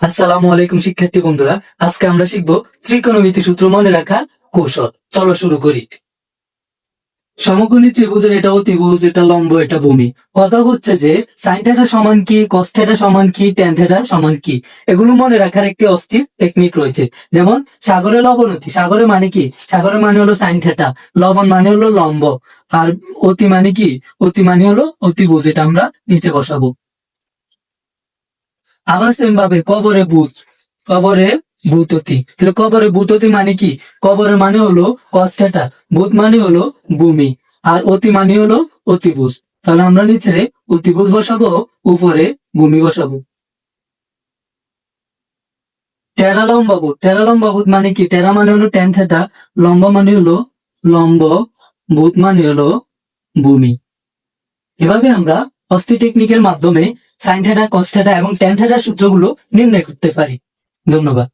আসসালামু আলাইকুম, শিক্ষার্থী বন্ধুরা। আজকে আমরা শিখব ত্রিকোণমিতি সূত্র মনে রাখার কৌশল। চলো শুরু করি। সমকোণী ত্রিভুজের এটা অতিভুজ, এটা লম্ব, এটা ভূমি। কথা হচ্ছে যে সাইন থিটা সমান কি কস থিটা সমান কি ট্যান থিটা সমান কি? এগুলো মনে রাখার একটি অস্থির টেকনিক রয়েছে। যেমন, সাগরে লবণতি। সাগরে মানে কি? সাগরে মানে হলো সাইন থিটা লবণ মানে হলো লম্ব। আর অতি মানে কি? অতি মানে হলো অতিভুজ, এটা আমরা নিচে বসাবো। আবার সেম ভাবে কবরে ভূত, কবরে ভূততি। তাহলে কবরে ভূততি মানে কি? কবরে মানে হলো কষ্টেটা, ভূত মানে হলো ভূমি, আর অতি মানে হলো অতিভুজ তাহলে আমরা নিচে অতিভুজ বসাবো, উপরে ভূমি বসাবো। টেরা ভূত টেরা ভূত মানে কি? টেরা মানে হলো টেন থেটা, লম্বা মানে হলো লম্ব, ভূত মানে হলো ভূমি। এভাবে আমরা অস্থি টেকনিকের মাধ্যমে সাইন থেটা কস থেটা এবং ট্যান থেটার সূত্রগুলো নির্ণয় করতে পারি। ধন্যবাদ।